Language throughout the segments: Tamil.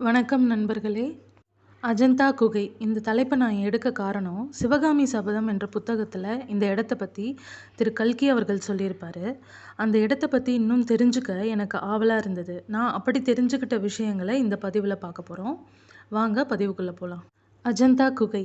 வணக்கம் நண்பர்களே. அஜந்தா குகை இந்த தலைப்பை நான் எடுக்க காரணம் சிவகாமி சபதம் என்ற புத்தகத்தில் இந்த இடத்த பற்றி திரு கல்கி அவர்கள் சொல்லியிருப்பார். அந்த இடத்த பற்றி இன்னும் தெரிஞ்சுக்க எனக்கு ஆவலாக இருந்தது. நான் அப்படி தெரிஞ்சுக்கிட்ட விஷயங்களை இந்த பதிவில் பார்க்க போகிறோம் வாங்க பதிவுக்குள்ளே போகலாம் அஜந்தா குகை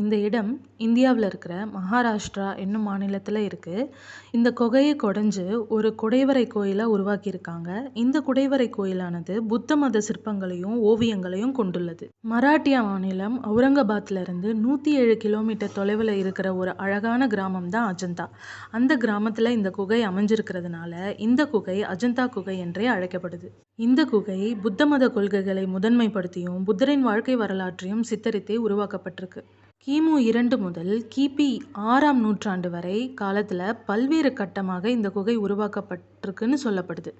இந்த இடம் இந்தியாவில் இருக்கிற மகாராஷ்டிரா என்னும் மாநிலத்தில் இருக்குது இந்த குகையை குடைஞ்சு ஒரு குடைவரை கோயிலை உருவாக்கியிருக்காங்க. இந்த குடைவரை கோயிலானது புத்த மத சிற்பங்களையும் ஓவியங்களையும் கொண்டுள்ளது. மராட்டியா மாநிலம் அவுரங்காபாத்ல இருந்து நூற்றி ஏழு கிலோமீட்டர் தொலைவில் இருக்கிற ஒரு அழகான கிராமம் தான் அஜந்தா. அந்த கிராமத்தில் இந்த குகை அமைஞ்சிருக்கிறதுனால இந்த குகை அஜந்தா குகை என்றே அழைக்கப்படுது. இந்த குகை புத்த மத கொள்கைகளை முதன்மைப்படுத்தியும் புத்தரின் வாழ்க்கை வரலாற்றையும் சித்தரித்தே உருவாக்கப்பட்டிருக்கு. கிமு இரண்டு முதல் கிபி ஆறாம் நூற்றாண்டு வரை காலத்தில் பல்வேறு கட்டமாக இந்த குகை உருவாக்கப்பட்டிருக்குன்னு சொல்லப்படுது.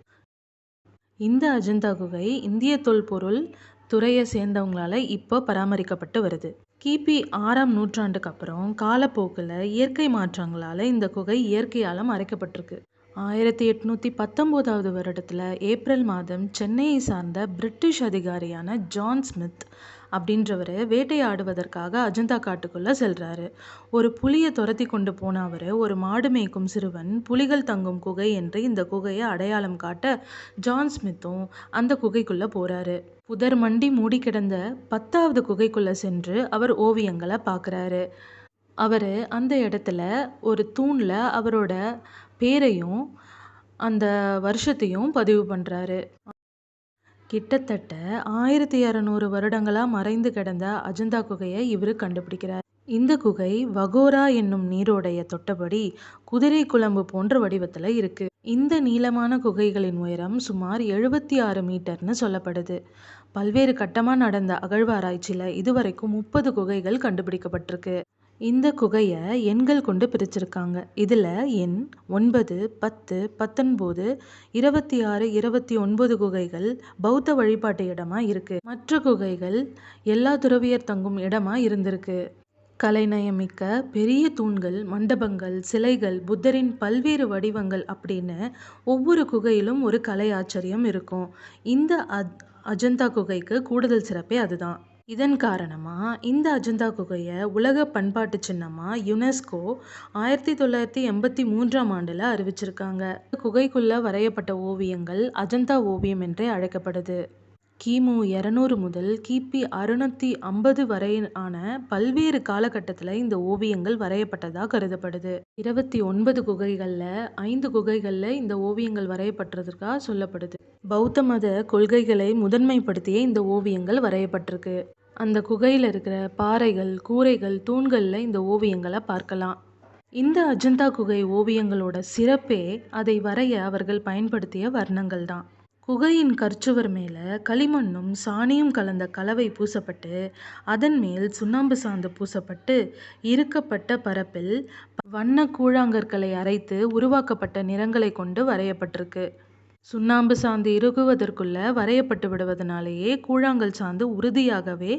இந்த அஜந்தா குகை இந்திய தொல்பொருள் துறையை சேர்ந்தவங்களால இப்போ பராமரிக்கப்பட்டு வருது. கிபி ஆறாம் நூற்றாண்டுக்கு அப்புறம் காலப்போக்கில் இயற்கை மாற்றங்களால் இந்த குகை இயற்கையால் மறைக்கப்பட்டிருக்கு ஆயிரத்தி எட்நூற்றி பத்தொம்போதாவது வருடத்தில் ஏப்ரல் மாதம் சென்னையை சார்ந்த பிரிட்டிஷ் அதிகாரியான ஜான் ஸ்மித் அப்படின்றவர் வேட்டையாடுவதற்காக அஜந்தா காட்டுக்குள்ளே செல்கிறாரு ஒரு புலியை துரத்தி கொண்டு போன அவர் ஒரு மாடு மேய்க்கும் சிறுவன் புலிகள் தங்கும் குகை என்று இந்த குகையை அடையாளம் காட்ட ஜான் ஸ்மித்தும் அந்த குகைக்குள்ளே போகிறாரு புதர் மண்டி மூடி கிடந்த பத்தாவது குகைக்குள்ளே சென்று அவர் ஓவியங்களை பார்க்குறாரு அவர் அந்த இடத்துல ஒரு தூணில் அவரோட பேரையும் அந்த வருஷத்தையும் பதிவு பண்ணுறாரு கிட்டத்தட்ட ஆயிரத்தி இரநூறு வருடங்களாக மறைந்து கிடந்த அஜந்தா குகையை இவர் கண்டுபிடிக்கிறார். இந்த குகை வகோரா என்னும் நீரோடைய தொட்டபடி குதிரை குழம்பு போன்ற வடிவத்தில் இருக்கு. இந்த நீளமான குகைகளின் உயரம் சுமார் எழுபத்தி ஆறு மீட்டர்னு சொல்லப்படுது. பல்வேறு கட்டமாக நடந்த அகழ்வாராய்ச்சியில் இதுவரைக்கும் முப்பது குகைகள் கண்டுபிடிக்கப்பட்டிருக்கு. இந்த குகையை எண்கள் கொண்டு பிரிச்சிருக்காங்க. இதில் எண் ஒன்பது பத்து பத்தொன்பது இருபத்தி ஆறு இருபத்தி ஒன்பது குகைகள் பௌத்த வழிபாட்டு இடமா இருக்கு. மற்ற குகைகள் எல்லா துறவியர் தங்கும் இடமா இருந்திருக்கு. கலைநயமிக்க பெரிய தூண்கள் மண்டபங்கள் சிலைகள் புத்தரின் பல்வேறு வடிவங்கள் அப்படின்னு ஒவ்வொரு குகையிலும் ஒரு கலை ஆச்சரியம் இருக்கும். இந்த அஜ் அஜந்தா குகைக்கு கூடுதல் சிறப்பே அதுதான். இதன் காரணமாக இந்த அஜந்தா குகையை உலக பண்பாட்டு சின்னமாக யுனெஸ்கோ ஆயிரத்தி தொள்ளாயிரத்தி எண்பத்தி மூன்றாம் ஆண்டில் அறிவிச்சிருக்காங்க. குகைக்குள்ளே வரையப்பட்ட ஓவியங்கள் அஜந்தா ஓவியம் என்றே அழைக்கப்படுது. கிமு இரநூறு முதல் கிபி அறுநூத்தி ஐம்பது வரையான பல்வேறு காலகட்டத்தில் இந்த ஓவியங்கள் வரையப்பட்டதாக கருதப்படுது. இருபத்தி ஒன்பது குகைகளில் ஐந்து குகைகளில் இந்த ஓவியங்கள் வரையப்பட்டதற்காக சொல்லப்படுது. பௌத்த மத கொள்கைகளை முதன்மைப்படுத்திய இந்த ஓவியங்கள் வரையப்பட்டிருக்கு. அந்த குகையில் இருக்கிற பாறைகள் கூரைகள் தூண்களில் இந்த ஓவியங்களை பார்க்கலாம். இந்த அஜந்தா குகை ஓவியங்களோட சிறப்பே அதை வரைய அவர்கள் பயன்படுத்திய வர்ணங்கள் தான் குகையின் கற்சுவர் மேலே களிமண்ணும் சாணியும் கலந்த கலவை பூசப்பட்டு அதன் மேல் சுண்ணாம்பு சாந்து பூசப்பட்டு இறுக்கப்பட்ட பரப்பில் வண்ண கூழாங்கற்களை அரைத்து உருவாக்கப்பட்ட நிறங்களை கொண்டு வரையப்பட்டிருக்கு. சுண்ணாம்பு சாந்து இறுகுவதற்குள்ள வரையப்பட்டு விடுவதனாலேயே கூழாங்கல் சாந்து உறுதியாகவே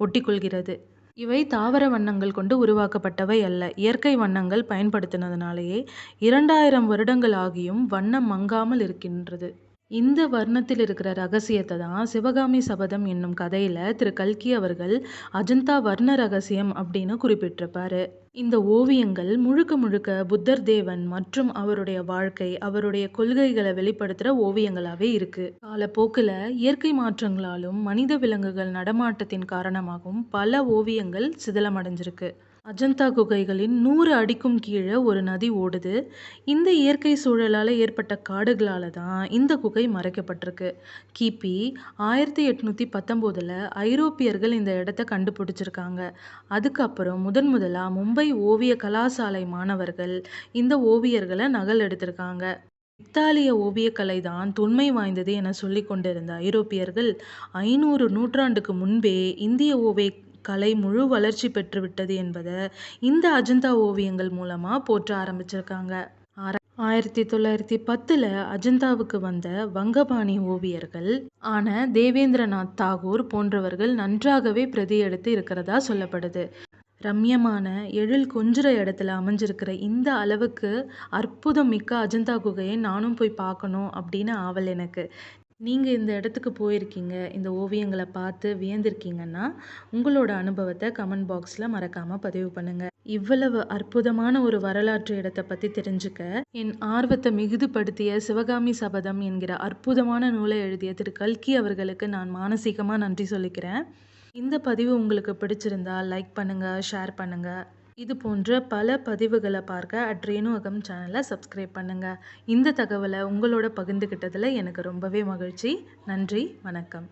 ஒட்டிக்கொள்கிறது. இவை தாவர வண்ணங்கள் கொண்டு உருவாக்கப்பட்டவை அல்ல. இயற்கை வண்ணங்கள் பயன்படுத்தினதுனாலேயே இரண்டாயிரம் வருடங்கள் ஆகியும் வண்ணம் மங்காமல் இருக்கின்றது. இந்த வர்ணத்தில் இருக்கிற ரகசியத்தை தான் சிவகாமி சபதம் என்னும் கதையில் திரு. கல்கி அவர்கள் அஜந்தா வர்ண ரகசியம் அப்படின்னு குறிப்பிட்டிருப்பாரு. இந்த ஓவியங்கள் முழுக்க முழுக்க புத்தர் தேவன் மற்றும் அவருடைய வாழ்க்கை அவருடைய கொள்கைகளை வெளிப்படுத்துகிற ஓவியங்களாகவே இருக்குது காலப்போக்கில் இயற்கை மாற்றங்களாலும் மனித விலங்குகள் நடமாட்டத்தின் காரணமாகவும் பல ஓவியங்கள் சிதிலமடைஞ்சிருக்கு. அஜந்தா குகைகளின் நூறு அடிக்கும் கீழே ஒரு நதி ஓடுது. இந்த இயற்கை சூழலால் ஏற்பட்ட காடுகளால் தான் இந்த குகை மறைக்கப்பட்டிருக்கு. கிபி ஆயிரத்தி எட்நூற்றி பத்தொம்போதில் ஐரோப்பியர்கள் இந்த இடத்த கண்டுபிடிச்சிருக்காங்க. அதுக்கப்புறம் முதன் முதலாக மும்பை ஓவிய கலாசாலை மாணவர்கள் இந்த ஓவியர்களை நகல் எடுத்திருக்காங்க. இத்தாலிய ஓவியக்கலை தான் தொன்மை வாய்ந்தது என சொல்லி கொண்டிருந்த ஐரோப்பியர்கள் ஐநூறு நூற்றாண்டுக்கு முன்பே இந்திய ஓவிய கலை முழு வளர்ச்சி பெற்றுவிட்டது என்பதை இந்த அஜந்தா ஓவியங்கள் மூலமாக போற்ற ஆரம்பிச்சிருக்காங்க. ஆயிரத்தி தொள்ளாயிரத்தி பத்தில் அஜந்தாவுக்கு வந்த வங்கபாணி ஓவியர்கள் ஆன தேவேந்திரநாத் தாகூர் போன்றவர்கள் நன்றாகவே பிரதி எடுத்து இருக்கிறதா சொல்லப்படுது. ரம்யமான எழில் கொஞ்சுற இடத்துல அமைஞ்சிருக்கிற இந்த அளவுக்கு அற்புதம் மிக்க அஜந்தா குகையை நானும் போய் பார்க்கணும் அப்படின்னு ஆவல் எனக்கு. நீங்கள் இந்த இடத்துக்கு போயிருக்கீங்க இந்த ஓவியங்களை பார்த்து வியந்திருக்கீங்கன்னா உங்களோட அனுபவத்தை கமெண்ட் பாக்ஸில் மறக்காமல் பதிவு பண்ணுங்கள் இவ்வளவு அற்புதமான ஒரு வரலாற்று இடத்தை பற்றி தெரிஞ்சுக்க என் ஆர்வத்தை மிகுதிப்படுத்திய சிவகாமி சபதம் என்கிற அற்புதமான நூலை எழுதிய திரு. கல்கி அவர்களுக்கு நான் மானசீகமாக நன்றி சொல்லிக்கிறேன். இந்த பதிவு உங்களுக்கு பிடிச்சிருந்தா லைக் பண்ணுங்கள் ஷேர் பண்ணுங்கள் இது போன்ற பல பதிவுகளை பார்க்க அட் ரேணுவகம் சேனலை சப்ஸ்கிரைப் பண்ணுங்கள் இந்த தகவலை உங்களோட பகிர்ந்துக்கிட்டதில் எனக்கு ரொம்பவே மகிழ்ச்சி. நன்றி. வணக்கம்.